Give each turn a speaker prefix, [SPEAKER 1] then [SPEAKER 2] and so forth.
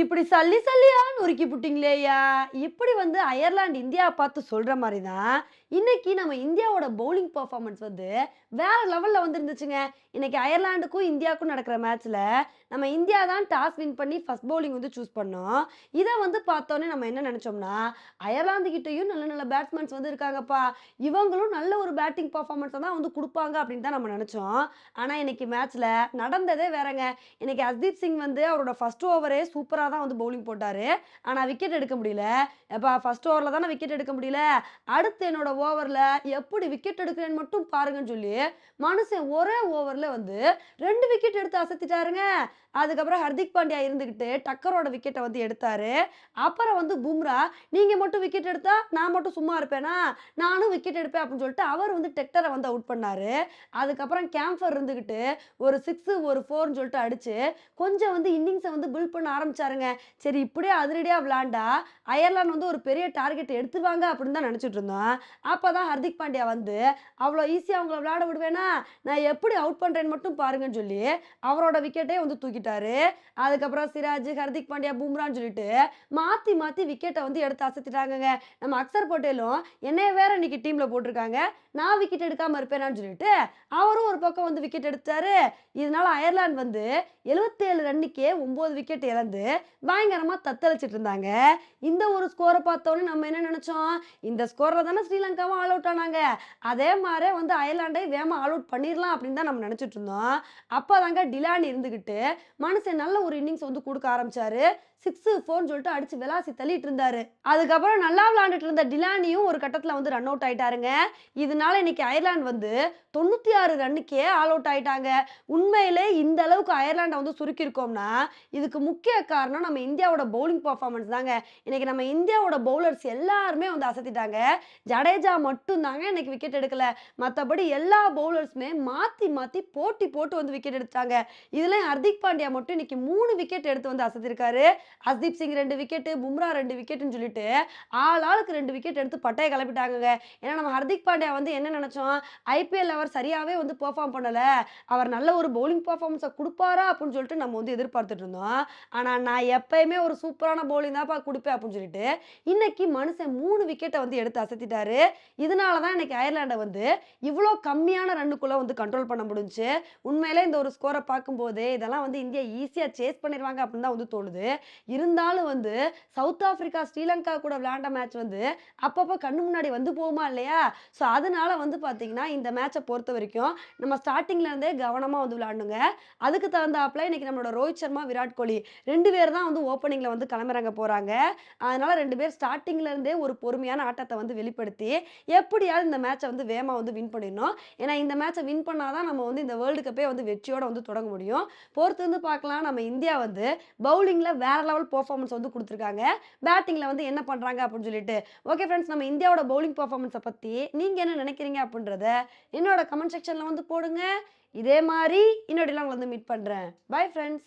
[SPEAKER 1] இப்படி சல்லி சல்லியா நொறுக்கி புட்டிங்களேயா இப்படி வந்து அயர்லாந்து இந்தியா பார்த்து சொல்ற மாதிரி தான் இன்னைக்கு நம்ம இந்தியாவோட பவுலிங் பர்ஃபார்மன்ஸ் வந்து வேற லெவல்ல வந்துருந்துச்சுங்க. இன்னைக்கு அயர்லாண்டுக்கும் இந்தியாவுக்கும் நடக்கிற மேட்ச்ல நம்ம இந்தியா தான் டாஸ் வின் பண்ணி ஃபர்ஸ்ட் பவுலிங் வந்து சூஸ் பண்ணோம். இதை வந்து பார்த்தோன்னே நம்ம என்ன நினைச்சோம்னா அயர்லாந்து கிட்டேயும் நல்ல நல்ல பேட்ஸ்மேன்ஸ் வந்து இருக்காங்கப்பா. இவங்களும் நல்ல ஒரு பேட்டிங் பர்ஃபார்மன்ஸை தான் வந்து கொடுப்பாங்க அப்படின்னு தான் நம்ம நினைச்சோம். ஆனால் இன்னைக்கு மேட்ச்ல நடந்ததே வேறங்க. இன்னைக்கு அஸ்தீப் சிங் வந்து அவரோட ஃபர்ஸ்ட் ஓவரே சூப்பராக தான் வந்து பவுலிங் போட்டார். ஆனால் விக்கெட் எடுக்க முடியல. எப்போ ஃபர்ஸ்ட் ஓவரில் தானே விக்கெட் எடுக்க முடியல. அடுத்து என்னோட ஓவரில் எப்படி விக்கெட் எடுக்கிறேன்னு மட்டும் பாருங்கன்னு சொல்லி மனுஷன் ஒரே ஓவரில் வந்து ரெண்டு விக்கெட் எடுத்து அசத்திட்டாருங்க. அதுக்கப்புறம் ஹர்திக் பாண்டியா இருந்துக்கிட்டு டக்கரோட விக்கெட்டை வந்து எடுத்தாரு. அப்புறம் வந்து பும்ரா நீங்கள் மட்டும் விக்கெட் எடுத்தா நான் மட்டும் சும்மா இருப்பேனா? நானும் விக்கெட் எடுப்பேன் அப்படின்னு சொல்லிட்டு அவர் வந்து டெக்டரை வந்து அவுட் பண்ணார். அதுக்கப்புறம் கேம்ஃபர் இருந்துக்கிட்டு ஒரு சிக்ஸு ஒரு ஃபோர்னு சொல்லிட்டு அடித்து கொஞ்சம் வந்து இன்னிங்ஸை வந்து பில்ட் பண்ண ஆரம்பிச்சாருங்க சரி இப்படியே அதிரடியாக விளாண்டா அயர்லாந்து வந்து ஒரு பெரிய டார்கெட் எடுத்துருவாங்க அப்படின்னு தான் நினச்சிட்டு இருந்தோம். அப்போ தான் ஹர்திக் பாண்டியா வந்து அவ்வளோ ஈஸியாக அவங்கள விளையாட விடுவேனா? நான் எப்படி அவுட் பண்ணுறேன்னு மட்டும் பாருங்கன்னு சொல்லி அவரோட விக்கெட்டே வந்து தூக்கிட்டாரு. அதுக்கப்புறம் சிராஜ் ஹர்திக் பாண்டியா பூம்ரான்னு சொல்லிட்டு மாற்றி மாற்றி விக்கெட்டை வந்து எடுத்து அசத்திட்டாங்கங்க. நம்ம அக்சர் பட்டேலும் என்னைய வேற இன்னைக்கு டீமில் போட்டிருக்காங்க? நான் விக்கெட் எடுக்காமல் இருப்பேனான்னு சொல்லிட்டு அவரும் ஒரு பக்கம் வந்து விக்கெட் எடுத்தாரு. இதனால அயர்லாந்து வந்து எழுபத்தேழு ரன்னுக்கே ஒம்பது விக்கெட் இழந்து பயங்கரமாக தத்தளிச்சிட்டு இருந்தாங்க. இந்த ஒரு ஸ்கோரை பார்த்தோன்னே நம்ம என்ன நினச்சோம்? இந்த ஸ்கோரில் தானே ஸ்ரீலங்காவும் ஆல் அவுட் ஆனாங்க. அதே மாதிரி வந்து அயர்லாண்டை வேகமாக ஆல் அவுட் பண்ணிடலாம் அப்படின்னு தான் நம்ம நினச்சிட்டு இருந்தோம். அப்போ தாங்க டிலானி இருந்துக்கிட்டு மனுஷன் நல்ல ஒரு இன்னிங்ஸ் வந்து கொடுக்க ஆரம்பிச்சாரு. சிக்ஸு ஃபோர்னு சொல்லிட்டு அடிச்சு விளாசி தள்ளிட்டு இருந்தாரு. அதுக்கப்புறம் நல்லா விளாண்டுட்டு இருந்த டிலானியும் ஒரு கட்டத்தில் வந்து ரன் அவுட் ஆயிட்டாருங்க. இதனால இன்னைக்கு அயர்லாந்து வந்து தொண்ணூற்றி ஆறு ரன்னுக்கே ஆல் அவுட் ஆயிட்டாங்க. உண்மையிலே இந்த அளவுக்கு அயர்லாண்டை வந்து சுருக்கியிருக்கோம்னா இதுக்கு முக்கிய காரணம் நம்ம இந்தியாவோட பவுலிங் பர்ஃபார்மன்ஸ் தாங்க. இன்னைக்கு நம்ம இந்தியாவோட பவுலர்ஸ் எல்லாருமே வந்து அசத்திட்டாங்க. ஜடேஜா மட்டும் தாங்க இன்னைக்கு விக்கெட் எடுக்கல. மற்றபடி எல்லா பவுலர்ஸுமே மாற்றி மாற்றி போட்டி போட்டு வந்து விக்கெட் எடுத்தாங்க. இதுலையும் ஹர்திக் பாண்டியா மட்டும் இன்னைக்கு மூணு விக்கெட் எடுத்து வந்து அசத்திருக்காரு. ஹர்தீப் சிங் ரெண்டு விக்கெட்டு பும்ரா ரெண்டு விக்கெட்டுன்னு சொல்லிட்டு ஆள் ஆளுக்கு ரெண்டு விக்கெட் எடுத்து பட்டையை கிளப்பிட்டாங்கங்க. ஏன்னா நம்ம ஹர்திக் பாண்டியா வந்து என்ன நினைச்சோம்? ஐபிஎல் அவர் சரியாகவே வந்து பெர்ஃபார்ம் பண்ணலை. அவர் நல்ல ஒரு பவுலிங் பர்ஃபார்மன்ஸை கொடுப்பாரா அப்படின்னு சொல்லிட்டு நம்ம வந்து எதிர்பார்த்துட்டு இருந்தோம். ஆனால் நான் எப்பயுமே ஒரு சூப்பரான பவுலிங் தான்ப்பா கொடுப்பேன் அப்படின்னு சொல்லிட்டு இன்னைக்கு மனுஷன் மூணு விக்கெட்டை வந்து எடுத்து அசத்திட்டாரு. இதனால தான் இன்னைக்கு அயர்லாண்டை வந்து இவ்வளோ கம்மியான ரன்னுக்குள்ளே வந்து கண்ட்ரோல் பண்ண முடிஞ்சுச்சு உண்மையிலே இந்த ஒரு ஸ்கோரை பார்க்கும்போது இதெல்லாம் வந்து இந்தியா ஈஸியாக சேஸ் பண்ணிடுவாங்க அப்படின்னு தான் வந்து தோணுது. இருந்தாலும் வந்து சவுத் ஆஃப்ரிக்கா ஸ்ரீலங்கா கூட விளையாண்ட மேட்ச் வந்து அப்பப்போ கண்ணு முன்னாடி வந்து போகுமா இல்லையா? ஸோ அதனால வந்து பார்த்தீங்கன்னா இந்த மேட்சை பொறுத்த வரைக்கும் நம்ம ஸ்டார்டிங்லேருந்தே கவனமாக வந்து விளையாடணுங்க. அதுக்கு தகுந்தாப்புல இன்னைக்கு நம்மளோட ரோஹித் சர்மா விராட் கோலி ரெண்டு பேர் தான் வந்து ஓப்பனிங்கில் வந்து கிளம்புறாங்க போகிறாங்க அதனால் ரெண்டு பேர் ஸ்டார்டிங்ல இருந்தே ஒரு பொறுமையான ஆட்டத்தை வந்து வெளிப்படுத்தி எப்படியாவது இந்த மேட்சை வந்து வேகமாக வந்து வின் பண்ணிடணும். ஏன்னா இந்த மேட்சை வின் பண்ணால் தான் நம்ம வந்து இந்த வேர்ல்டு கப்பே வந்து வெற்றியோட வந்து தொடங்க முடியும். பொறுத்து வந்து பார்க்கலாம் நம்ம இந்தியா வந்து பவுலிங்கில் வேற லெவல் பர்ஃபார்மன்ஸ் வந்து கொடுத்துருக்காங்க. பேட்டிங்கில் வந்து என்ன பண்ணுறாங்க அப்படின்னு சொல்லிட்டு. ஓகே ஃப்ரெண்ட்ஸ் நம்ம இந்தியாவோட பவுலிங் பர்ஃபார்மன்ஸை பற்றி நீங்கள் என்ன நினைக்கிறீங்க அப்படின்றத என்னோட கமெண்ட் செக்ஷனில் வந்து போடுங்க. இதே மாதிரி இன்னொடிலாம் உங்களை வந்து மீட் பண்ணுறேன் பை ஃப்ரெண்ட்ஸ்